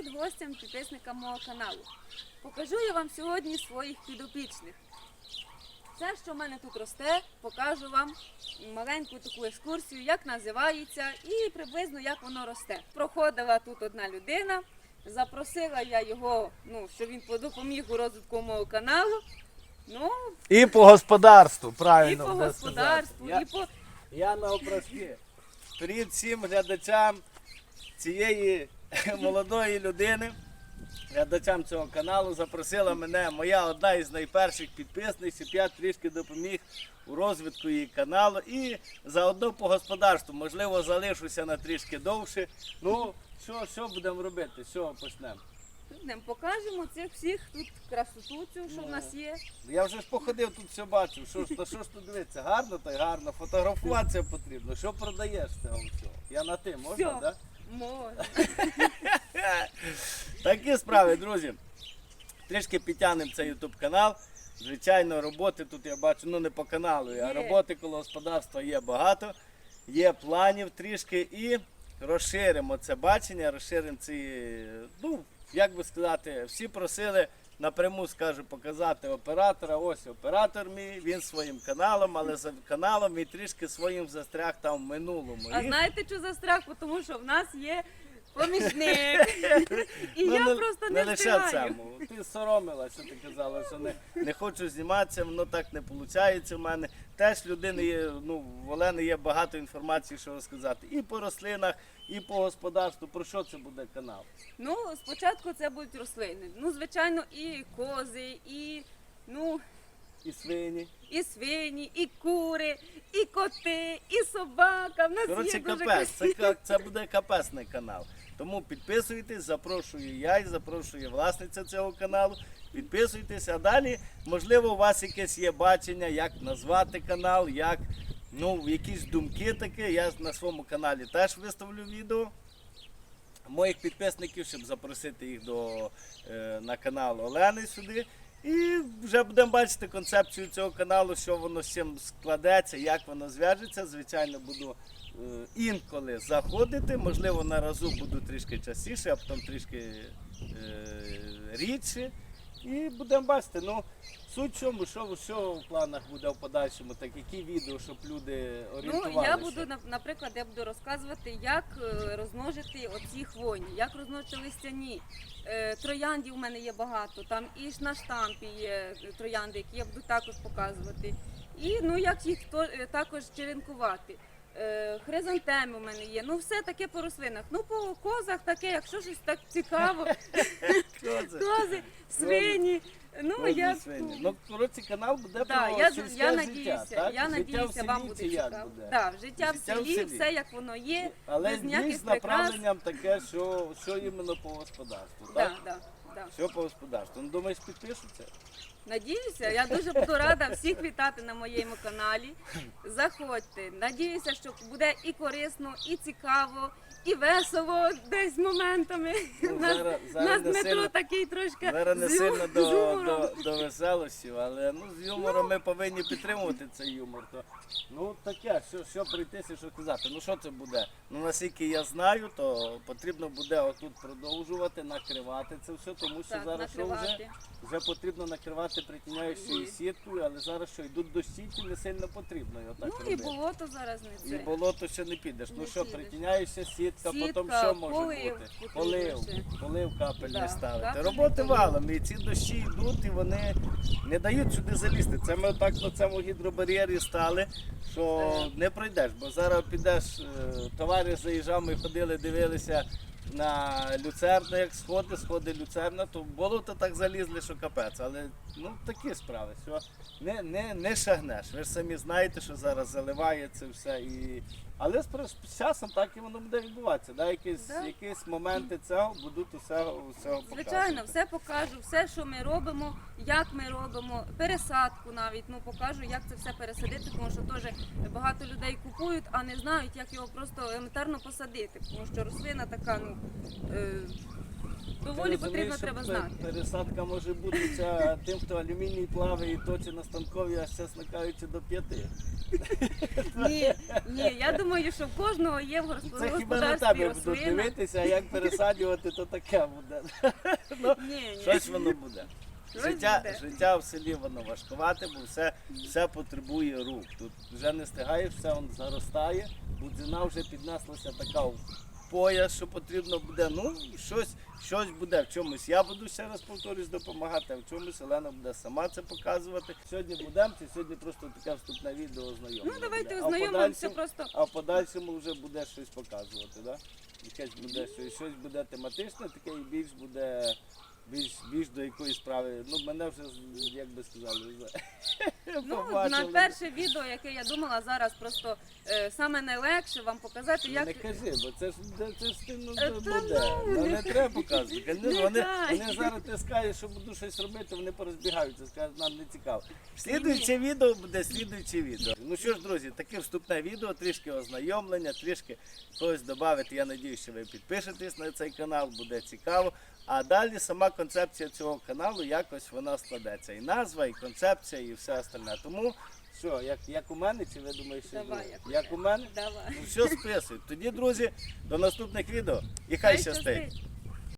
Привіт гостям підписникам мого каналу. Покажу я вам сьогодні своїх підопічних. Все, що в мене тут росте, покажу вам маленьку таку екскурсію, як називається і приблизно як воно росте. Проходила тут одна людина, запросила я його, ну, щоб він допоміг у розвитку мого каналу. Ну, І по господарству, правильно. і по господарству, сказати. і по Я, я навпрості. Привіт всім глядачам цієї молодої людини, глядачам цього каналу. Запросила мене моя одна із найперших підписників, я трішки допоміг у розвитку її каналу і заодно по господарству. Можливо, залишуся на трішки довше. Ну, що, що будемо робити? Що почнемо? Йдемо, покажемо цих всіх тут красоту цю, що в Ну. нас є. Я вже ж походив тут все бачив. Що ж, та що ж тут дивитися? Гарно та й гарно. Фотографуватися потрібно. Що продаєш з цього всього? Я на ти можна, Всьо. так? Можна. Такі справи, друзі. Трішки підтягнемо цей YouTube канал. Звичайно, роботи тут я бачу, ну не по каналу, а роботи коло господарства є багато, є планів трішки і розширимо це бачення, розширимо ці, ну, як би сказати, всі просили напряму скажу показати оператора. Ось оператор мій, він своїм каналом, але за каналом і трішки своїм застряг там в минулому. А І- знаєте, що за страх? Тому що в нас є помічник. І Ну, я просто не лише встигаю. цьому. Ти соромилася, ти казала, що не, не хочу зніматися, воно так не виходить у мене. Теж людини є, ну, в Олени є багато інформації, що розказати. І по рослинах, і по господарству. Про що це буде канал? Ну, спочатку це будуть рослини. Ну, звичайно, і кози, і ну, І свині. і свині, і кури, і коти, і собака. В нас Коротше, є дуже капець. Це, красиві. ка- це буде капесний канал. Тому підписуйтесь, запрошую я і запрошує власниця цього каналу. Підписуйтесь, а далі, можливо, у вас якесь є бачення, як назвати канал, як ну, якісь думки такі. Я на своєму каналі теж виставлю відео моїх підписників, щоб запросити їх до, е, на канал Олени сюди. І вже будемо бачити концепцію цього каналу, що воно з чим складеться, як воно зв'яжеться. Звичайно, буду е, інколи заходити, можливо, на разу буду трішки частіше, а потім трішки е, рідше. І будемо бачити. Ну, суть в чому, що, що в планах буде в подальшому, так які відео, щоб люди Ну, я буду, нап- наприклад, я буду розказувати, як е, розмножити оці хвойні, як розмножити листяні. Е, Трояндів у мене є багато, там і ж на штампі є троянди, які я буду також показувати. І ну, як їх то, е, також черенкувати. Е, Хризантеми у мене є. Ну, все таке по рослинах. Ну, по козах таке, якщо щось так цікаво, Що це? кози, свині. Ну, я. Ну, коротше, канал буде Да, про я, сільське я життя, надіюся, так? я надіюся, вам буде цікаво. буде? Да, життя, Життя в селі, все як воно є, Але з прикрас. направленням таке, що, що іменно по господарству, так? да, да. Що по господарству? Ну, думаєш, підпишуться? Надіюся, я дуже буду рада всіх вітати на моєму каналі. Заходьте. Надіюся, що буде і корисно, і цікаво, і весело десь моментами. Ну, У нас, зараз- зараз нас не Дмитро сильно- такий трошки Зараз не з ю- сильно з до, юмором. до, до веселості, але ну, з юмором ми повинні підтримувати цей юмор. То, ну таке, що, що прийтися, що казати. Ну що це буде? Ну наскільки я знаю, то потрібно буде отут продовжувати накривати це все, тому що Так, зараз що вже, вже потрібно накривати притіняючою сіткою, але зараз що йдуть дощі, ті не сильно потрібно його так Ну і болото зараз не І болото ще не підеш. Ну що, підеш. притіняєшся сітка, потім Сітка, що може полив бути? Полив, полив капельний Да, ставити. капельний Роботи валом, і ці дощі йдуть, і вони не дають сюди залізти. Це ми отак на цьому гідробар'єрі стали, що не пройдеш, бо зараз підеш, е, товариш заїжджав, ми ходили, дивилися. На люцерну, як сходи, сходи люцерна, то було болото так залізли, що капець. Але ну такі справи, що не, не, не шагнеш. Ви ж самі знаєте, що зараз заливається все. І... Але з, часом так і воно буде відбуватися. Да? Якісь, Да. якісь моменти цього будуть усе, усього Звичайно, все покажу, все, що ми робимо, як ми робимо, пересадку навіть. Ну покажу, як це все пересадити, тому що теж багато людей купують, а не знають, як його просто елементарно посадити. Тому що рослина така, ну е, доволі потрібно треба знати. Пересадка може бути ця, тим, хто алюміній плаває і точить на станкові, аж чесно кажучи, до п'яти. Ні, ні, я думаю, що в кожного є в Це хіба на господарстві тебе будуть рослина. дивитися, а як пересаджувати, то таке буде. Ну, Ні, ні. Щось воно буде. Щось Життя, буде. життя в селі воно важкувате, бо все, все потребує рук. Тут вже не стигаєш, все воно заростає, будзина вже піднеслася така в пояс, що потрібно буде. Ну, щось, щось буде. В чомусь я буду ще раз повторюсь допомагати, а в чомусь Олена буде сама це показувати. Сьогодні будемо, чи сьогодні просто таке вступне відео ознайомлення. Ну давайте ознайомимося просто. а в подальшому вже буде щось показувати, да? Якесь буде щось, щось буде тематичне, таке і більш буде більш, більш до якоїсь справи. Ну, мене вже, як би сказали, вже Ну, на перше відео, яке я думала зараз, просто е, саме найлегше вам показати, Ну, як Не кажи, бо це ж це, це ж стильно Е, буде. ну, Ну, не- не треба показувати. Не Вони, дай. вони зараз ти скажеш, що буду щось робити, вони порозбігаються, скажуть, нам не цікаво. Слідуюче відео буде слідуюче відео. Ну що ж, друзі, таке вступне відео, трішки ознайомлення, трішки когось додати. Я надію, що ви підпишетесь на цей канал, буде цікаво. А далі сама концепція цього каналу якось вона складеться. І назва, і концепція, і все остальне. Тому що, як, як у мене, чи ви думаєте, що Давай, як, як у мене? давай. Ну все списують. Тоді, друзі, до наступних відео. І хай щастить.